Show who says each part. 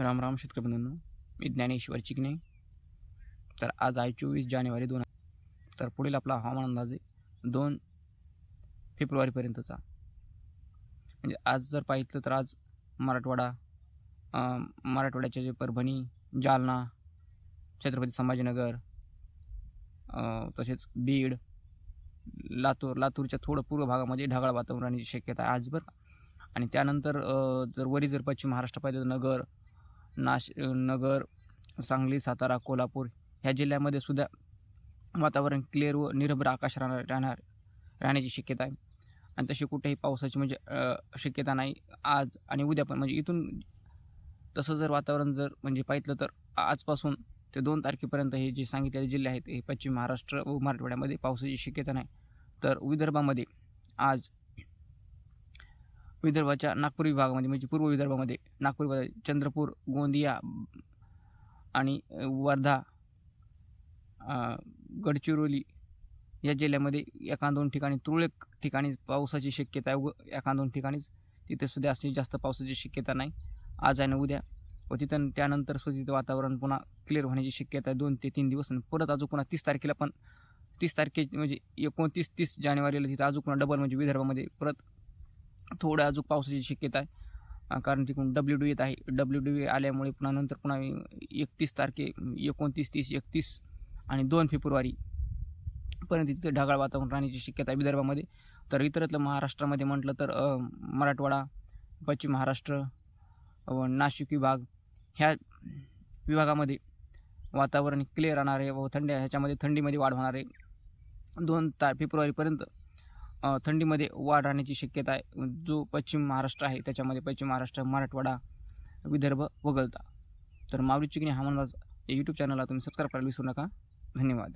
Speaker 1: राम राम शेतकरी बंधूंनो मी ज्ञानेश्वर चिकणे तर आज आहे चोवीस जानेवारी दोन तर पुढील आपला हवामान अंदाज आहे दोन फेब्रुवारीपर्यंतचा. म्हणजे आज जर पाहितलं तर आज मराठवाडा मराठवाड्याच्या मराठवाड्याचे जे परभणी जालना छत्रपती संभाजीनगर तसेच बीड लातूर लातूरच्या थोडं पूर्व भागामध्ये ढगाळ वातावरण राहण्याची शक्यता आहे आज बरं आणि त्यानंतर जर वरी जर पश्चिम महाराष्ट्र पाहिजे तर नगर नाश नगर सांगली सातारा कोल्हापूर ह्या जिल्ह्यामध्ये सुद्धा वातावरण क्लिअर व निरभ्र आकाश राहणार राहणार राहण्याची शक्यता आहे. आणि तशी कुठेही पावसाची म्हणजे शक्यता नाही. आज आणि उद्या पण. म्हणजे इथून तसं जर वातावरण जर म्हणजे पाहितलं तर आजपासून ते दोन तारखेपर्यंत हे जे सांगितलेले जिल्हे आहेत हे पश्चिम महाराष्ट्र व मराठवाड्यामध्ये पावसाची शक्यता नाही. तर विदर्भामध्ये आज विदर्भाच्या नागपूर विभागामध्ये म्हणजे पूर्व विदर्भामध्ये नागपूर विभागात चंद्रपूर गोंदिया आणि वर्धा गडचिरोली या जिल्ह्यामध्ये एका दोन ठिकाणी तुरळक ठिकाणी पावसाची शक्यता आहे. व एका दोन ठिकाणीच. तिथे सुद्धा अशी जास्त पावसाची शक्यता नाही. आज आहे ना उद्या. व तिथं त्यानंतर सुद्धा तिथं वातावरण पुन्हा क्लिअर होण्याची शक्यता आहे. दोन ते तीन दिवस. आणि परत अजून पुन्हा तीस तारखेला पण तीस तारखे म्हणजे एकोणतीस तीस जानेवारीला तिथं अजून पुन्हा डबल म्हणजे विदर्भामध्ये परत थोडं अजून पावसाची शक्यता आहे. कारण तिकडून डब्ल्यू डी येत आहे. डब्ल्यू डी आल्यामुळे पुन्हा नंतर पुन्हा एकतीस तारखे एकोणतीस तीस एकतीस आणि दोन फेब्रुवारी पर्यंत तिथे ढगाळ वातावरण राहण्याची शक्यता आहे विदर्भामध्ये. तर इतरतलं महाराष्ट्रामध्ये म्हटलं तर मराठवाडा पश्चिम महाराष्ट्र व नाशिक विभाग ह्या विभागामध्ये वातावरण क्लिअर राहणार आहे व थंडी ह्याच्यामध्ये थंडीमध्ये वाढ होणार आहे दोन ता फेब्रुवारीपर्यंत थंडीमध्ये वाढ राहण्याची शक्यता आहे. जो पश्चिम महाराष्ट्र आहे त्याच्यामध्ये पश्चिम महाराष्ट्र मराठवाडा विदर्भ वगळता. तर मावळी चिकणी हा म्हणून यूट्यूब चॅनलला तुम्ही सबस्क्राईब करायला विसरू नका. धन्यवाद.